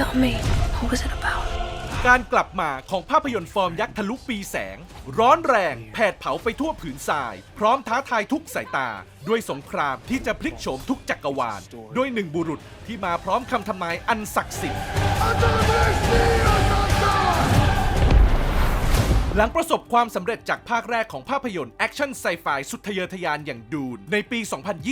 Tell me, what was it about? การกลับมาของภาพยนตร์ฟอร์มยักษ์ทะลุปีแสง ร้อนแรงแผดเผาไปทั่วผืนทราย พร้อมท้าทายทุกสายตา ด้วยสงครามที่จะพลิกโฉมทุกจักรวาล ด้วยหนึ่งบุรุษที่มาพร้อมคำทำนายอันศักดิ์สิทธิ์ หลังประสบความสำเร็จจากภาคแรกของภาพยนตร์แอคชั่นไซไฟสุดทะเยอทะยานอย่างดูนในปี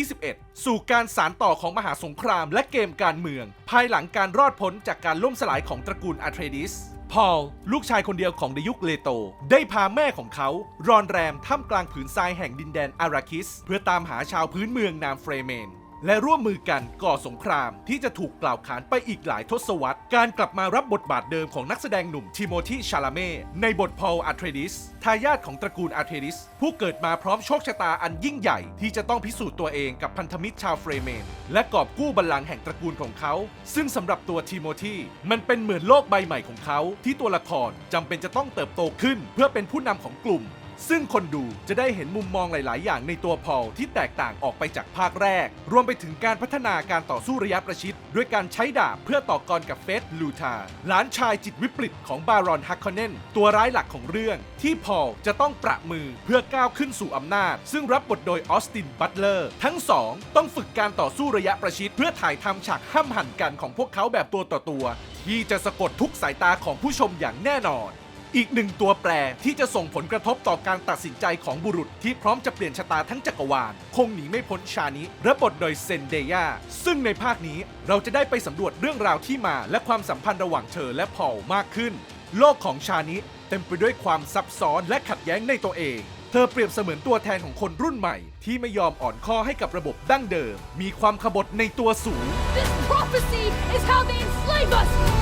2021 สู่การสารต่อของมหาสงครามและเกมการเมือง ภายหลังการรอดพ้นจากการล่มสลายของตระกูลอาเทรดิสพอล ลูกชายคนเดียวของในยุคเลโต ได้พาแม่ของเขา รอนแรมท่ามกลางผืนทรายแห่งดินแดนอาราคิส เพื่อตามหาชาวพื้นเมืองนามเฟรเมน และร่วมมือกันก่อสงครามที่จะถูกกล่าวขานไปอีกหลายทศวรรษ การกลับมารับบทบาทเดิมของนักแสดงหนุ่มทิโมธีชาลาเม่ ในบทพอลอาเทรดิส ทายาทของตระกูลอาเทรดิส ผู้เกิดมาพร้อมโชคชะตาอันยิ่งใหญ่ ที่จะต้องพิสูจน์ตัวเองกับพันธมิตรชาวเฟรเมน และกอบกู้บัลลังก์แห่งตระกูลของเขา ซึ่งสำหรับตัวทิโมธีมันเป็นเหมือนโลกใบใหม่ของเขา ที่ตัวละครจำเป็นจะต้องเติบโตขึ้น เพื่อเป็นผู้นำของกลุ่ม ซึ่งคนดูจะได้เห็นมุมมองหลาย ๆ อย่างในตัวพอลที่แตกต่างออกไปจากภาคแรก รวมไปถึงการพัฒนาการต่อสู้ระยะประชิด ด้วยการใช้ดาบเพื่อต่อกรกับเฟสลูธาหลานชายจิตวิปริตของบารอนฮักคอนเนนตัวร้ายหลักของเรื่อง ที่พอลจะต้องประมือเพื่อก้าวขึ้นสู่อำนาจ ซึ่งรับบทโดยออสตินบัตเลอร์ทั้งสองต้องฝึกการต่อสู้ระยะประชิด เพื่อถ่ายทำฉากห้ำหั่นกันของพวกเขาแบบตัวต่อตัว ที่จะสะกดทุกสายตาของผู้ชมอย่างแน่นอน อีกหนึ่งตัวแปรที่จะส่งผลกระทบต่อการตัดสินใจของบุรุษที่พร้อมจะเปลี่ยนชะตาทั้งจักรวาล คงหนีไม่พ้นชานิรับบทโดยเซนเดย่าซึ่งในภาคนี้เราจะได้ไปสำรวจเรื่องราวที่มาและความสัมพันธ์ระหว่างเธอและพอลมากขึ้น โลกของชานิเต็มไปด้วยความซับซ้อนและขัดแย้งในตัวเอง เธอเปรียบเสมือนตัวแทนของคนรุ่นใหม่ ที่ไม่ยอมอ่อนข้อให้กับระบบดั้งเดิม มีความขบฏในตัวสูง This prophecy is how they enslave us!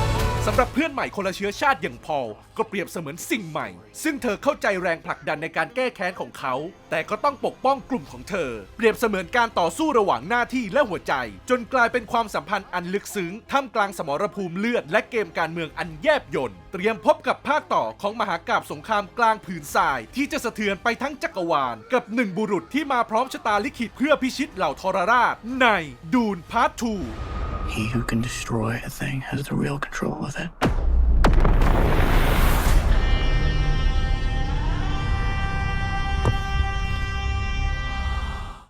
สำหรับเพื่อนใหม่คนละเชื้อชาติอย่างพอลก็เปรียบเสมือนสิ่งใหม่ ซึ่งเธอเข้าใจแรงผลักดันในการแก้แค้นของเขา แต่ก็ต้องปกป้องกลุ่มของเธอ เปรียบเสมือนการต่อสู้ระหว่างหน้าที่และหัวใจ จนกลายเป็นความสัมพันธ์อันลึกซึ้งท่ามกลางสมรภูมิเลือดและเกมการเมืองอันแยบยลเตรียมพบกับภาคต่อของมหากราบสงครามกลางผืนทราย ที่จะสะเทือนไปทั้งจักรวาล กับหนึ่งบุรุษที่มาพร้อมชะตาลิขิตเพื่อพิชิตเหล่าทรราชในดูนพาร์ท 2 He who can destroy a thing has the real control of it.